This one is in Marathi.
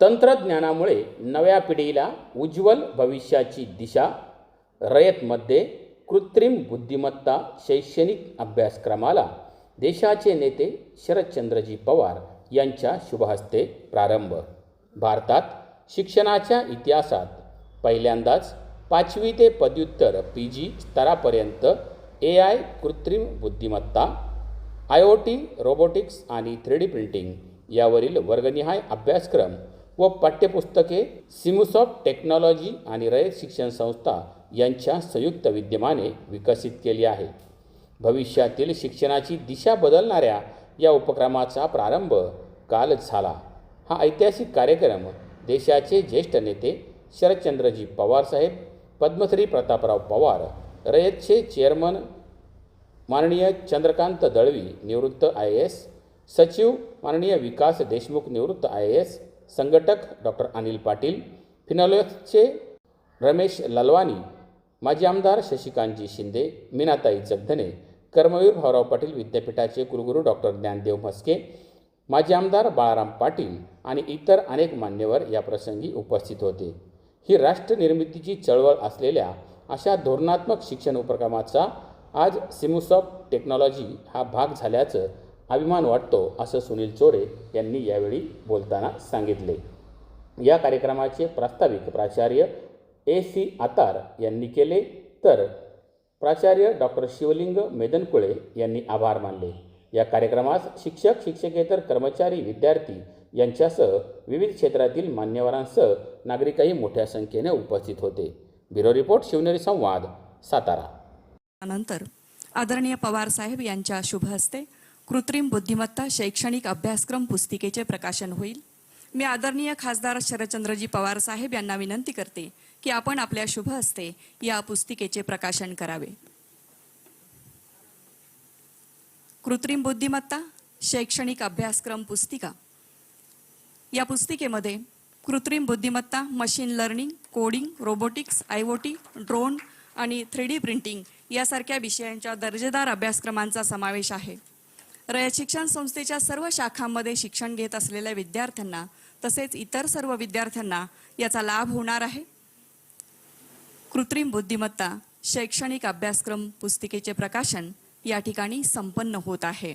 तंत्रज्ञानामुळे नव्या पिढीला उज्ज्वल भविष्याची दिशा रयतमध्ये कृत्रिम बुद्धिमत्ता शैक्षणिक अभ्यासक्रमाला देशाचे नेते शरदचंद्रजी पवार यांच्या शुभहस्ते प्रारंभ. भारतात शिक्षणाच्या इतिहासात पहिल्यांदाच पाचवी ते पदव्युत्तर पी जी स्तरापर्यंत ए आय कृत्रिम बुद्धिमत्ता आय ओ टी रोबोटिक्स आणि थ्री डी प्रिंटिंग यावरील वर्गनिहाय अभ्यासक्रम व पाठ्यपुस्तके सिमुसॉफ्ट टेक्नॉलॉजी आणि रयत शिक्षण संस्था यांच्या संयुक्त विद्यमाने विकसित केली आहे. भविष्यातील शिक्षणाची दिशा बदलणाऱ्या या उपक्रमाचा प्रारंभ कालच झाला. हा ऐतिहासिक कार्यक्रम देशाचे ज्येष्ठ नेते शरदचंद्रजी पवारसाहेब पद्मश्री प्रतापराव पवार रयतचे चेअरमन माननीय चंद्रकांत दळवी निवृत्त आय ए एस सचिव माननीय विकास देशमुख निवृत्त आय ए एस संघटक डॉक्टर अनिल पाटील फिनॉलॉक्सचे रमेश ललवानी माजी आमदार शशिकांतजी शिंदे मीनाताई जगधने कर्मवीर भाऊराव पाटील विद्यापीठाचे कुलगुरू डॉक्टर ज्ञानदेव म्हस्के माजी आमदार बाळाराम पाटील आणि इतर अनेक मान्यवर या प्रसंगी उपस्थित होते. ही राष्ट्रनिर्मितीची चळवळ असलेल्या अशा धोरणात्मक शिक्षण उपक्रमाचा आज सिमुसॉफ्ट टेक्नॉलॉजी हा भाग झाल्याचं अभिमान वाटतो असं सुनील चोरे यांनी यावेळी बोलताना सांगितले. या कार्यक्रमाचे प्रास्ताविक प्राचार्य ए सी आतार यांनी केले तर प्राचार्य डॉक्टर शिवलिंग मेदनकुळे यांनी आभार मानले. या कार्यक्रमास शिक्षक शिक्षकेतर कर्मचारी विद्यार्थी यांच्यासह विविध क्षेत्रातील मान्यवरांसह नागरिकही मोठ्या संख्येने उपस्थित होते. ब्युरो रिपोर्ट शिवनेरी संवाद सातारा. नंतर आदरणीय पवार साहेब यांच्या शुभ हस्ते कृत्रिम बुद्धिमत्ता शैक्षणिक अभ्यासक्रम पुस्तिकेचे प्रकाशन होईल. मी आदरणीय खासदार शरदचंद्रजी पवार साहेब यांना विनंती करते की आपण आपल्या शुभ हस्ते या पुस्तिकेचे प्रकाशन करावे. कृत्रिम बुद्धिमत्ता शैक्षणिक अभ्यासक्रम पुस्तिका. या पुस्तिकेमध्ये कृत्रिम बुद्धिमत्ता machine learning coding robotics I O T drone आणि थ्री डी प्रिंटिंग यासारख्या विषयांच्या दर्जेदार अभ्यासक्रमांचा समावेश आहे. रयत शिक्षण संस्थेच्या सर्व शाखांमध्ये शिक्षण घेत असलेल्या विद्यार्थ्यांना तसेच इतर सर्व विद्यार्थ्यांना याचा लाभ होणार आहे. कृत्रिम बुद्धिमत्ता शैक्षणिक अभ्यासक्रम पुस्तिकेचे प्रकाशन या ठिकाणी संपन्न होत आहे.